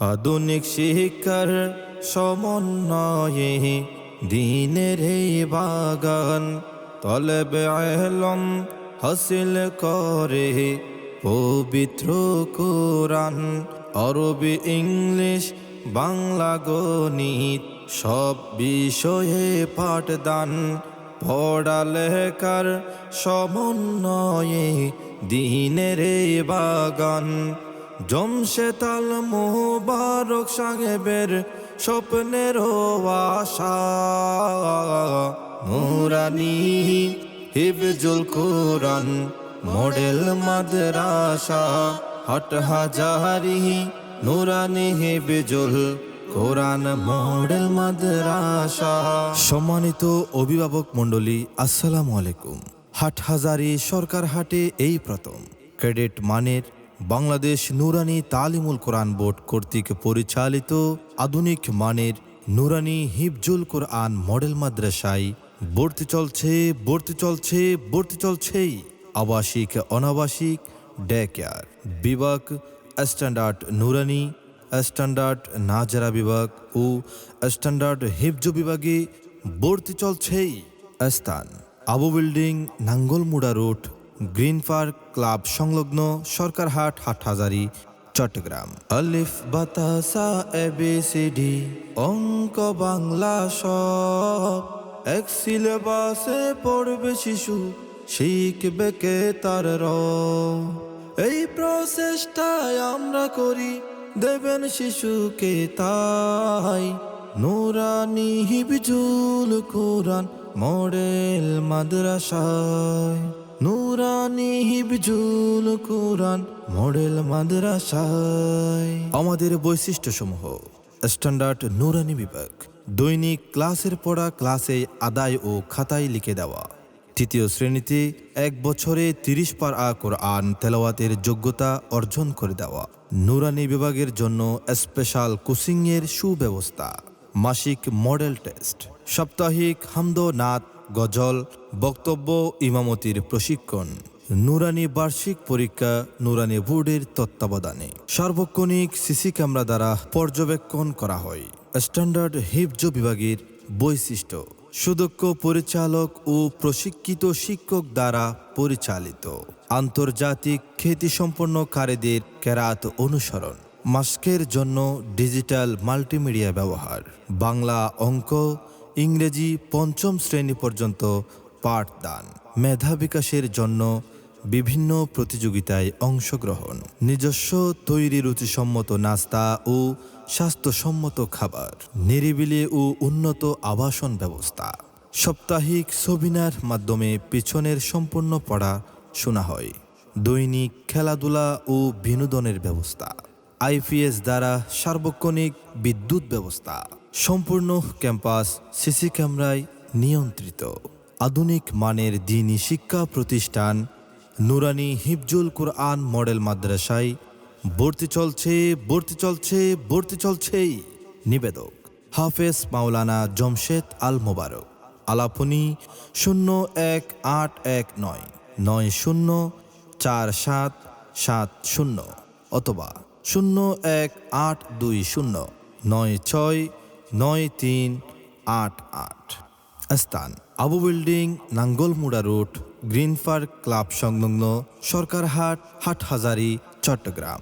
আধুনিক শিক্ষার সমন্বয়ে দিনের বাগান তলবে আলম হাসিল করে। পবিত্র কোরআন, আরবি, ইংলিশ, বাংলা গণিত সব বিষয়ে পাঠদান। পড়ালেখার সমন্বয়ে দিনের বাগান জমশেতাল মোবারক সাহেবের স্বপ্নের আশা। নুরানি হিফজুল কোরআন, মডেল মাদ্রাসা হট হাজারি। নুরানি হিফজুল কোরআন, মডেল মাদ্রাসা। সম্মানিত অভিভাবক মণ্ডলী, আসসালামু আলাইকুম। হাটহাজারি সরকার হাটে এই প্রথম। ক্রেডিট মানের বাংলাদেশ নুরানি তালিমুল কোরআন বোর্ড কর্তৃক পরিচালিত আধুনিক মানের নুরানি হিফজুল কোরআন মডেল মাদ্রাসায় ভর্তি চলছে ভর্তি চলছে, ভর্তি চলছেই। আবাসিক, অনাবাসিক ডে কেয়ার বিভাগ, স্ট্যান্ডার্ড নুরানি, স্ট্যান্ডার্ড নাজারা বিভাগ ও স্ট্যান্ডার্ড হিফজ বিভাগে ভর্তি চলছেই। স্থান, Abu building, Nangalmura road green park club সংলগ্ন সরকারহাট হাটহাজারি, চট্টগ্রাম। আলিফ বাতাসা এবিসিডি অঙ্ক বাংলা সব। এক সিলেবাসে পড়বে শিশু, শিখবে কে তার র। এই প্রচেষ্টায় আমরা করি, দেবেন শিশুকে তাই। নুরানি হিবিজুল কোরআন, মডেল মাদ্রাসায়। নুরানি মডেল আমাদের বৈশিষ্ট্যসমূহ, স্ট্যান্ডার্ড নুরানি বিভাগ, দৈনিক ক্লাসের পড়া, ক্লাসে আদায় ও খাতায় লিখে দেওয়া। তৃতীয় শ্রেণীতে এক বছরে তিরিশ পার আ কোরআন তেলাওয়াতের যোগ্যতা অর্জন করে দেওয়া। নুরানি বিভাগের জন্য স্পেশাল কোচিংয়ের সুব্যবস্থা। মাসিক মডেল টেস্ট, সাপ্তাহিক হামদ নাত গজল বক্তব্য ইমামতির প্রশিক্ষণ, নুরানি বার্ষিক পরীক্ষা, নুরানি বোর্ডের তত্ত্বাবধানে। সার্বক্ষণিক সিসি ক্যামেরা দ্বারা পর্যবেক্ষণ করা হয়। স্ট্যান্ডার্ড হিফজ বিভাগের বৈশিষ্ট্য, সুদক্ষ পরিচালক ও প্রশিক্ষিত শিক্ষক দ্বারা পরিচালিত। আন্তর্জাতিক খ্যাতিসম্পন্ন কারীদের কেরাত অনুসরণ, মাস্কের জন্য ডিজিটাল মাল্টিমিডিয়া ব্যবহার। বাংলা অঙ্ক, ইংরেজি পঞ্চম শ্রেণি পর্যন্ত পাঠদান মেধা বিকাশের জন্য বিভিন্ন প্রতিযোগিতায় অংশগ্রহণ। নিজস্ব তৈরি রুচিসম্মত নাস্তা ও স্বাস্থ্যসম্মত খাবার। নিরিবিলি ও উন্নত আবাসন ব্যবস্থা। সাপ্তাহিক সবিনার মাধ্যমে পিছনের সম্পূর্ণ পড়া শোনা হয়। দৈনিক খেলাধুলা ও বিনোদনের ব্যবস্থা। আইপিএস দ্বারা সার্বক্ষণিক বিদ্যুৎ ব্যবস্থা। সম্পূর্ণ ক্যাম্পাস সিসি ক্যামেরায় নিয়ন্ত্রিত। আধুনিক মানের দিনী শিক্ষা প্রতিষ্ঠান নুরানি হিফজুল কুরআন মডেল মাদ্রাসায় ভর্তি চলছে ভর্তি চলছে, ভর্তি চলছেই নিবেদক হাফেজ মাওলানা জমশেদ আল মোবারক, আলাপনি শূন্য এক আট এক নয় নয় শূন্য চার সাত সাত শূন্য অথবা শূন্য এক আট দুই শূন্য, নয় ছয় নয় তিন আট আট। স্থান Abu building Nangalmura road green park club সংলগ্ন সরকারহাট হাটহাজারি চট্টগ্রাম।